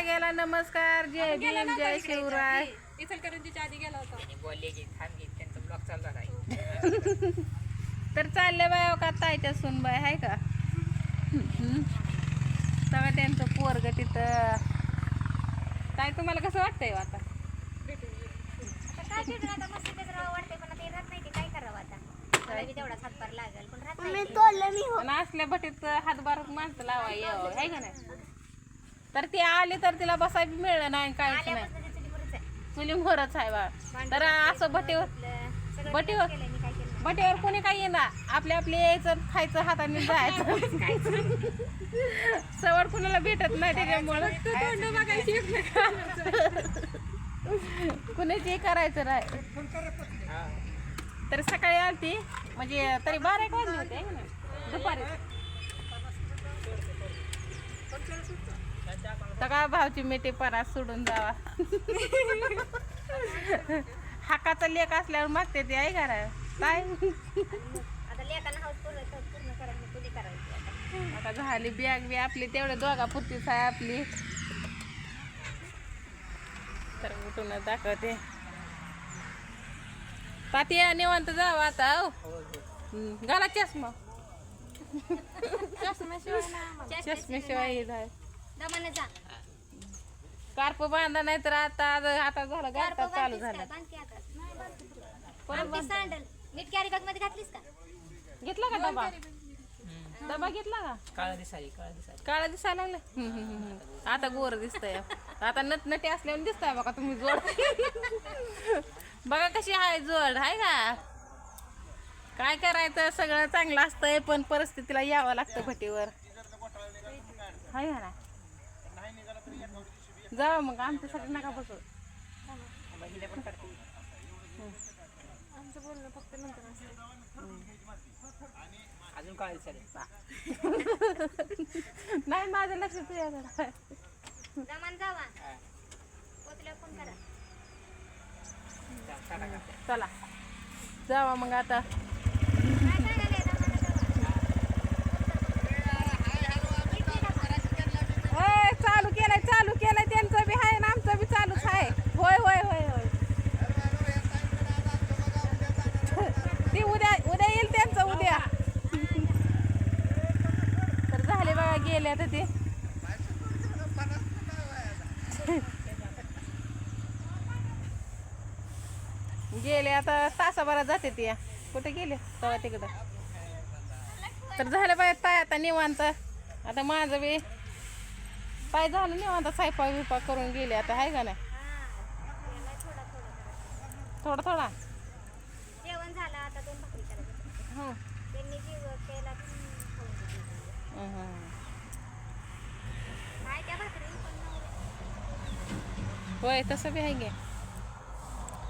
सगळ्याला नमस्कार. जय भीम जय शिवराय. इचलकरंजीच्या आधी गेला होता. आणि बोलले की थांब की त्यांचा ब्लॉग चालू झाला. आहे तर चालले बाय का ताईच्या सुनबाय आहे का? हम्म. तेव्हा त्यांचं पोरग तिथं. काय तुम्हाला कसं वाटतंय हो आता? काय काय हातभार असल्या भटीत हातभारात माणसं लावा यावं आहे का नाही? तर ती आली तर तिला बसायला बी मिळलं नाही काहीच नाही. चुलीमोरच आहे. बा तर असं भटीवर बटीवर काय. बटीवर कोणी काही येणार? आपले आपले यायचं खायचं हाताने जायचं. सवड कुणाला भेटत नाही त्याच्यामुळं. कुणाची करायचं नाही. तर सकाळी आलती. म्हणजे तरी बारा एक वाजले होते है? दुपारी. सगळा भावची मिठी परात सोडून जावा. हाकाचा लेख असल्यावर मागते ते आहे का नाही? काय? आता झाली बॅग बी आपली तेवढे दोघा पुरतीच आहे आपली. तर उठून दाखवते. पातिया निवांत जावं आता हो. घाला चष्मा. हे झालं. दमानं जा. कार्प बांधा नाही तर आता आज आता झालं गारठा चालू झाला का? बांध की आता. परत आमची सँडल. नीट कॅरी बॅगमध्ये घातलीस का? घेतला का डबा? डबा घेतला का? काळा दिसाई काळा दिसाई काळा लागलं. हम्म. आता गोर दिसतंय. आता नटनटी असल्यावर दिसतंय बघा तुम्ही जोड. बघा कशी आहे जोड आहे का? काय करायचं? सगळं चांगलं असतंय पण परिस्थितीला यावं लागतं भटीवर. हाय ना जावा मग आमच्यासाठी नका बसू. अजून नाही माझं लक्ष तुझ्याकडे दमान जावा पोचल्यावर फोन करा. चला. जावा मग आता काय सांगायला दमानं जावा होय चालू केलंय चालू केलंय त्यांचं बी आहे ना आमचं बी चालूच आहे होय होय होय होय ती उद्या उद्या येईल त्यांचं उद्या तर झाले बघा गेले आता ते गेले आता तासाभरात जाते ती. कुठे गेले? तेव्हा तिकडं. तर झालं बाय पाय आता निवांत. आता माझं बी पाय झालं निवांत. स्वयंपाक बिपाक करून गेले आता आहे का नाही? थोडा थोडा. जेवण झालं आता दोन भाकरी करायचं हं. त्यांनी जीव केला की खाऊन घेतली. हं, हं. काय त्या भाकरी पण नवरे. होय तसं बी आहे गे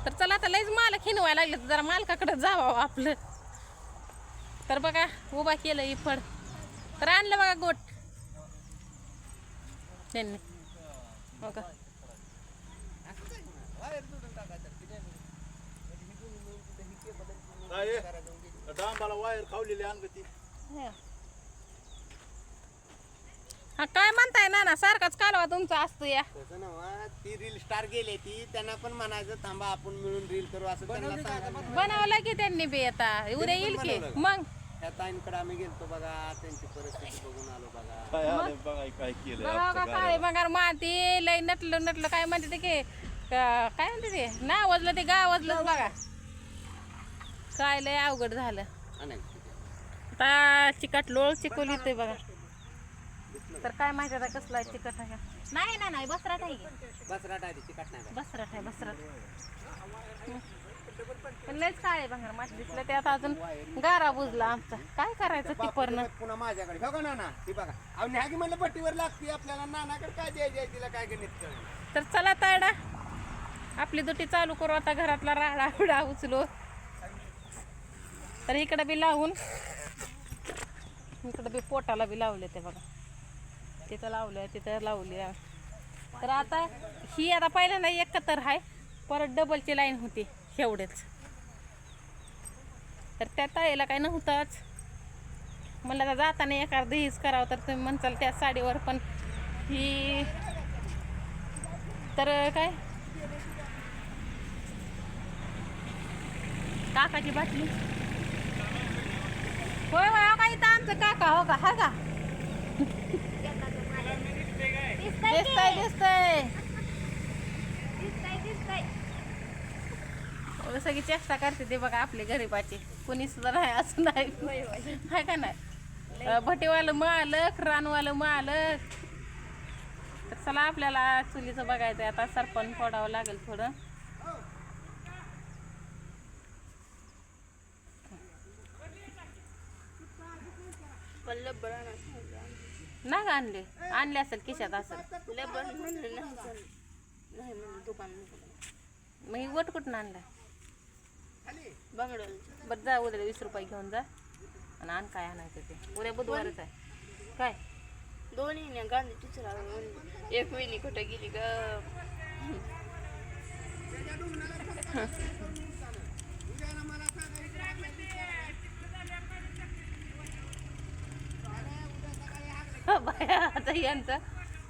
तर चला आता लईच माल खिनवायला लागले तर जरा मालकाकडे जावं आपलं. तर बघा उभा केलं ही फड तर आणलं बघा गोट. त्यांनी. हो डांबाला वायर खावलेली आणगती हा काय म्हणताय ना ना सारखाच कालवा तुमचा असतो या. तसं नव्हा ती रील स्टार गेली ती त्यांना पण म्हणायचं थांबा आपण मिळून रील करू असं त्यांना सांगायचं. बनवलं? की त्यांनी बी आता. उद्या येईल की? मग? त्या ताईंकडे आम्ही गेलतो बघा त्यांची परिस्थिती बघून आलो बघा. काय आलं बघा काय केलं बघा का काळे मगार माती लय नटलं नटलं काय म्हणते ते की का- काय म्हणते ते? ना वाजलं ते गावाजलं बघा. काय लय अवघड झालं. आणि आता चिकट लोळ चिकवली ते बघा. तर काय माहिती आता कसला आहे चिकट आहे का? नाही ना नाही बसराट आहे. की. बसराट आहे ती काट नाही? बसराट आहे बसराट पण लयच काळे भंगार माती दिसलं ते आता अजून गारा बुजला आमचा. काय करायचं ती परणं पुन्हा माझ्याकडे. बघा नाना ती बघा. अहो न्यागी म्हणलं पट्टीवर लागते आपल्याला. नानाकडे काय द्यायची तिला काय गणित कळलं तर चला तायडा. आपली दुटी चालू करू आता घरातला राडा बिडा उचलू. तर इकडं बी लावून इकडं बी पोटाला बी लावले ते बघा. तिथं लावलं तिथं लावल्या. तर आता ही आता पहिल्यांदा एकत्र आहे परत डबलची लाईन होती एवढेच. तर त्या ताईला काय नव्हताच. म्हणलं आता जाताना एखादं हीच करावं तर तुम्ही म्हणचाल त्या साडीवर पण ही तर काय? काकाची बाटली. होय होय काही का इथं आमचं काका हो का हा का? दिसतंय की? दिसतंय दिसतंय. दिसतंय दिसतंय. हो, सगळी चेष्टा करते ते बघा आपले गरीबाचे. कुणी सुद्धा नाही असं नाही. हाय का नाही? भटीवालं मालक रानवालं मालक. तर चला आपल्याला चुलीचं बघायचं आता सरपण फोडावं लागेल थोडं. नाही का आणले. आणले असेल खिशात असेल. मग ही वट कुठून आणला बरं जा उद्या वीस रुपये घेऊन जा. आणि आण काय आणायचं ते. उद्या बुधवारच आहे. काय? दोन्ही गांधी टीचर एक वेणी कुठे गेली ग? बाया, आता यांचं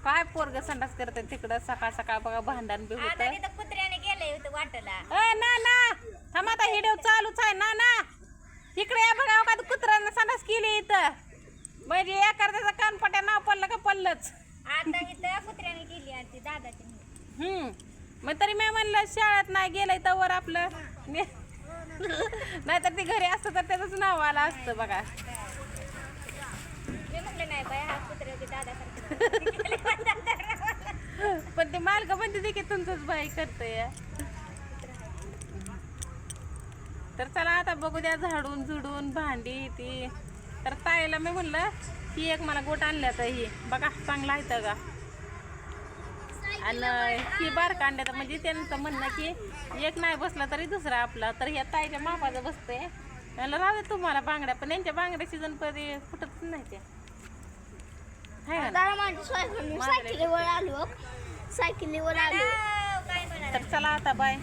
काय पोरग संडास करत तिकडं? सकाळ सकाळ बघा भांडण बी होत. आता तिथं कुत्र्याने गेलंय होतं वाटला. ना ना. थांब आता हिडिओ चालूच आहे. ना ना. इकडे या बघा का कुत्र्यानं संडास केली इथं. म्हणजे एखाद्याचं कानपट्या नाव पडलं का पडलंच. आता इथं कुत्र्याने दादाची मुलगी. हम्म. मग तरी मी म्हणलं शाळेत नाही गेलंय तर आपलं. नाहीतर ती घरी असतं तर त्याचंच नाव आलं असतं बघा मी म्हटलं नाही बाय हा कुत्र्याची दादासारखं पण ते मालक पण ते की तुमचंच बाई करतोय. तर चला आता बघू द्या झाडून झुडून भांडी ती. तर ताईला मी म्हणलं ही एक मला गोट आणल्या तर ही. बघा चांगला आहे तर का आणि ही बार कांड्यात म्हणजे त्यांचं म्हणणं की एक नाही बसला तरी दुसरा आपला. तर ह्या ताईच्या मापाचं बसतंय. मला राहू तुम्हाला बांगड्या. पण यांच्या बांगड्या सीझन कधी फुटत नाही त्या हाय का नाही? सायकलीवर आलो. सायकलीवर आलो. तर चला आता बाय